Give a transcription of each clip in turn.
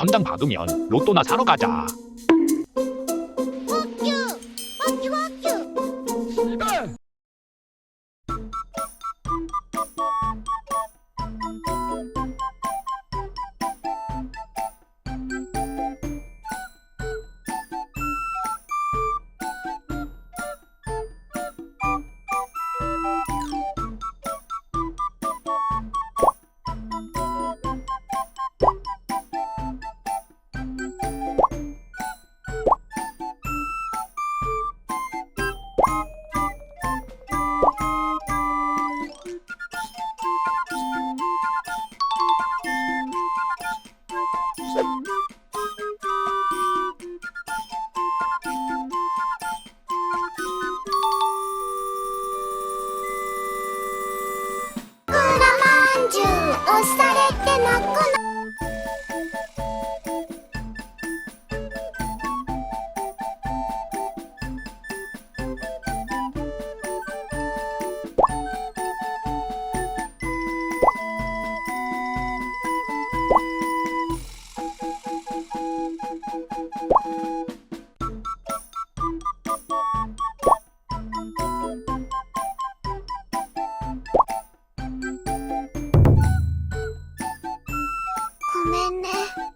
천장 박으면 로또나 사러 가자. 泣くの ごめんね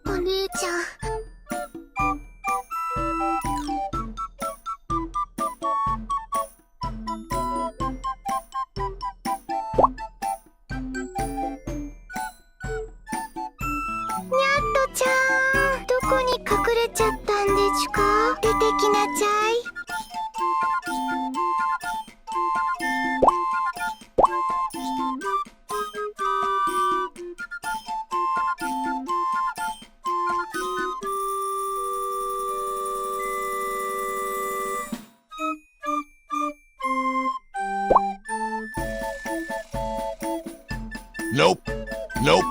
お兄ちゃん。にゃっとちゃんどこに隠れちゃったんでちゅか？出てきなちゃい。Nope. Nope.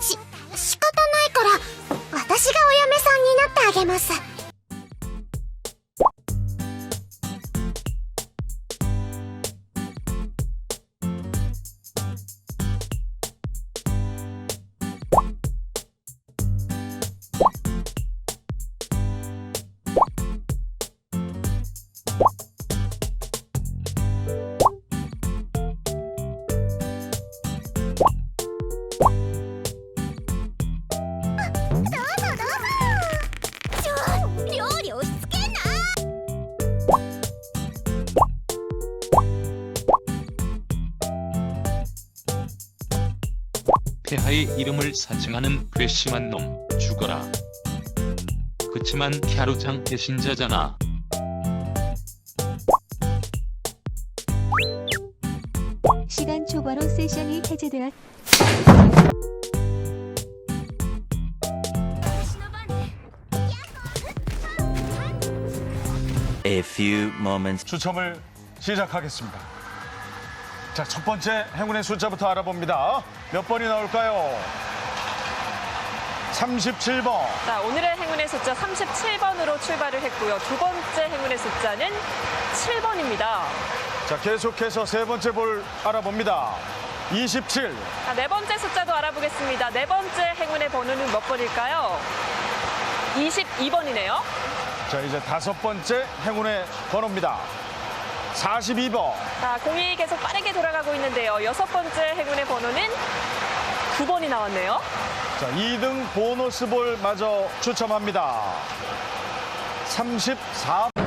し、仕方ないから私がお嫁さんになってあげます 폐하의 이름을 사칭하는 괘씸한 놈 죽어라. 그치만 캬루장 배신자잖아. 시간 초과로 세션이 해제되었 A few moments 추첨을 시작하겠습니다. 자, 첫 번째 행운의 숫자부터 알아봅니다. 몇 번이 나올까요? 37번. 자, 오늘의 행운의 숫자 37번으로 출발을 했고요. 두 번째 행운의 숫자는 7번입니다. 자, 계속해서 세 번째 볼 알아봅니다. 27. 자, 네 번째 숫자도 알아보겠습니다. 네 번째 행운의 번호는 몇 번일까요? 22번이네요. 자, 이제 다섯 번째 행운의 번호입니다. 42번. 자, 공이 계속 빠르게 돌아가고 있는데요. 여섯 번째 행운의 번호는 9번이 나왔네요. 자, 2등 보너스 볼 마저 추첨합니다. 34.